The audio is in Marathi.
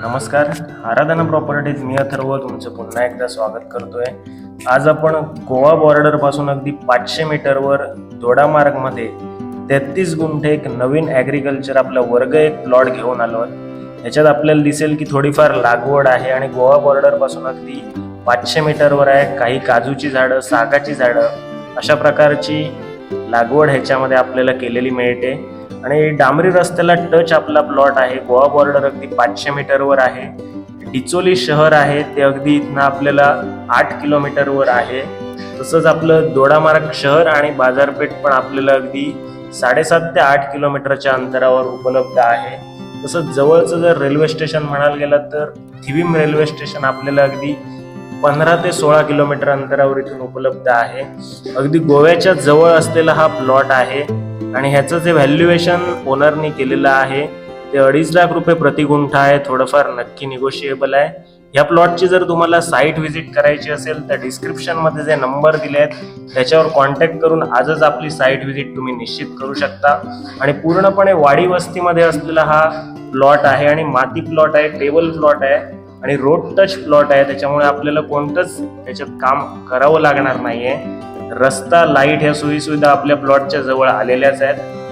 नमस्कार. आराधना प्रॉपर्टीज मी अथर्व तुमचं पुन्हा एकदा स्वागत करतोय. आज आपण गोवा बॉर्डरपासून अगदी पाचशे मीटरवर दोडामार्गमध्ये तेहतीस गुंठे एक नवीन ॲग्रिकल्चर आपला वर्ग एक प्लॉट घेऊन आलो याच्यात आपल्याला दिसेल की थोडीफार लागवड आहे आणि गोवा बॉर्डरपासून अगदी पाचशे मीटरवर आहे. काही काजूची झाडं सागाची झाडं अशा प्रकारची लागवड ह्याच्यामध्ये आपल्याला केलेली मिळते. आणि डांबरी रस्त्याला टच आपला प्लॉट आहे. गोवा बॉर्डर अगदी पाचशे मीटरवर आहे. डिचोली शहर आहे. ते अगदी इथनं आपल्याला आठ किलोमीटरवर आहे. तसंच आपलं दोडामार्ग शहर आणि बाजारपेठ पण आपल्याला अगदी साडेसात ते आठ किलोमीटरच्या अंतरावर उपलब्ध आहे. तसंच जवळचं जर रेल्वे स्टेशन म्हणायला गेलं तर थिविम रेल्वे स्टेशन आपल्याला अगदी पंधरा ते सोळा किलोमीटर अंतरावर इथून उपलब्ध आहे. अगदी गोव्याच्या जवळ असलेला हा प्लॉट आहे. आणि ह्याचं जे व्हॅल्युएशन ओनरनी केलेलं आहे ते अडीच लाख रुपये प्रति गुंठा आहे थोडंफार नक्की निगोशिएबल आहे. या प्लॉटची जर तुम्हाला साईट व्हिजिट करायची असेल तर डिस्क्रिप्शनमध्ये जे नंबर दिले आहेत त्याच्यावर कॉन्टॅक्ट करून आजच आपली साईट व्हिजिट तुम्ही निश्चित करू शकता. आणि पूर्णपणे वाडी वस्तीमध्ये असलेला हा प्लॉट आहे आणि माती प्लॉट आहे टेबल प्लॉट आहे आणि रोड टच प्लॉट आहे. त्याच्यामुळे आपल्याला कोणतंच त्याच्यात काम करावं लागणार नाहीये. रस्ता लाइट ह्या सोयीसुविधा आपल्या प्लॉटच्या जवळ आलेल्याच आहेत.